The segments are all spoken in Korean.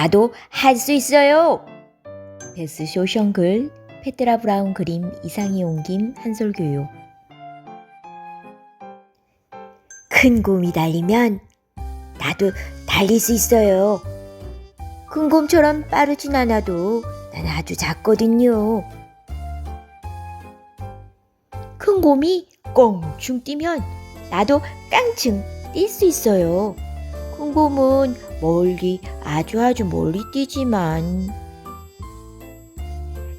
나도 할 수 있어요. 베스 쇼션 글, 페트라 브라운 그림, 이상희 옮김, 한솔교육. 큰 곰이 달리면 나도 달릴 수 있어요. 큰 곰처럼 빠르진 않아도 난 아주 작거든요. 큰 곰이 껑충 뛰면 나도 깡충 뛸 수 있어요. 큰 곰은 멀리 아주 아주 멀리 뛰지만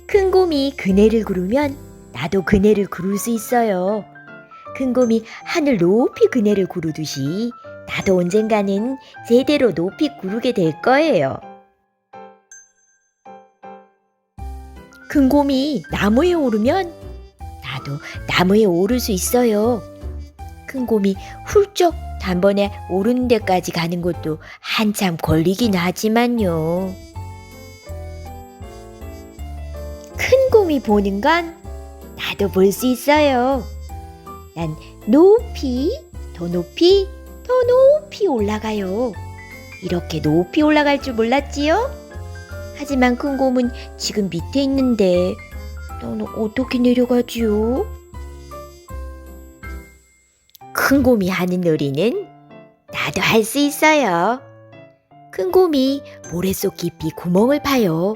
큰 곰이 그네를 구르면 나도 그네를 구를 수 있어요. 큰 곰이 하늘 높이 그네를 구르듯이 나도 언젠가는 제대로 높이 구르게 될 거예요. 큰 곰이 나무에 오르면 나도 나무에 오를 수 있어요. 큰 곰이 훌쩍 단번에 오르는 데까지 가는 것도 한참 걸리긴 하지만요. 큰 곰이 보는 건 나도 볼 수 있어요. 난 높이, 더 높이, 더 높이 올라가요. 이렇게 높이 올라갈 줄 몰랐지요? 하지만 큰 곰은 지금 밑에 있는데 나는 어떻게 내려가지요? 큰 곰이 하는 놀이는 나도 할 수 있어요. 큰 곰이 모래 속 깊이 구멍을 파요.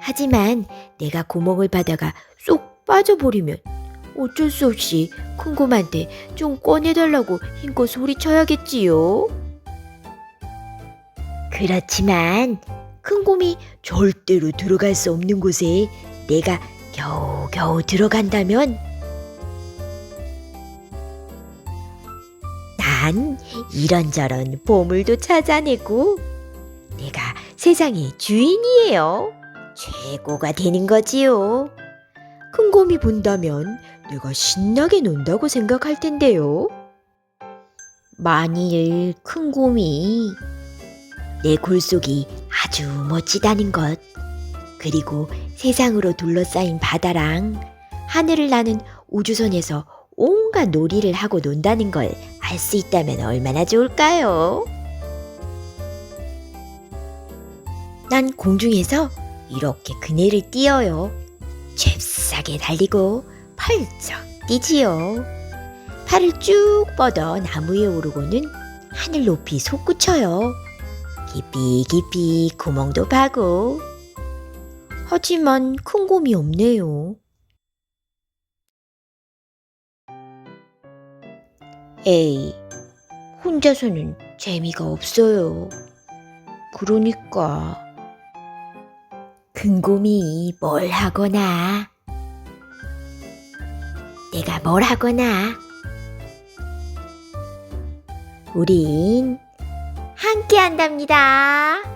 하지만 내가 구멍을 파다가 쏙 빠져버리면 어쩔 수 없이 큰 곰한테 좀 꺼내달라고 힘껏 소리쳐야겠지요. 그렇지만 큰 곰이 절대로 들어갈 수 없는 곳에 내가 겨우겨우 들어간다면 난 이런저런 보물도 찾아내고 내가 세상의 주인이에요. 최고가 되는 거지요. 큰 곰이 본다면 내가 신나게 논다고 생각할 텐데요. 만일 큰 곰이 내 골속이 아주 멋지다는 것, 그리고 세상으로 둘러싸인 바다랑 하늘을 나는 우주선에서 온갖 놀이를 하고 논다는 걸 알 수 있다면 얼마나 좋을까요? 난 공중에서 이렇게 그네를 띄어요. 잽싸게 달리고 펄쩍 뛰지요. 팔을 쭉 뻗어 나무에 오르고는 하늘 높이 솟구쳐요. 깊이 깊이 구멍도 파고. 하지만 큰 곰이 없네요. 에이, 혼자서는 재미가 없어요. 그러니까. 큰 곰이 뭘 하거나, 내가 뭘 하거나, 우린 함께 한답니다.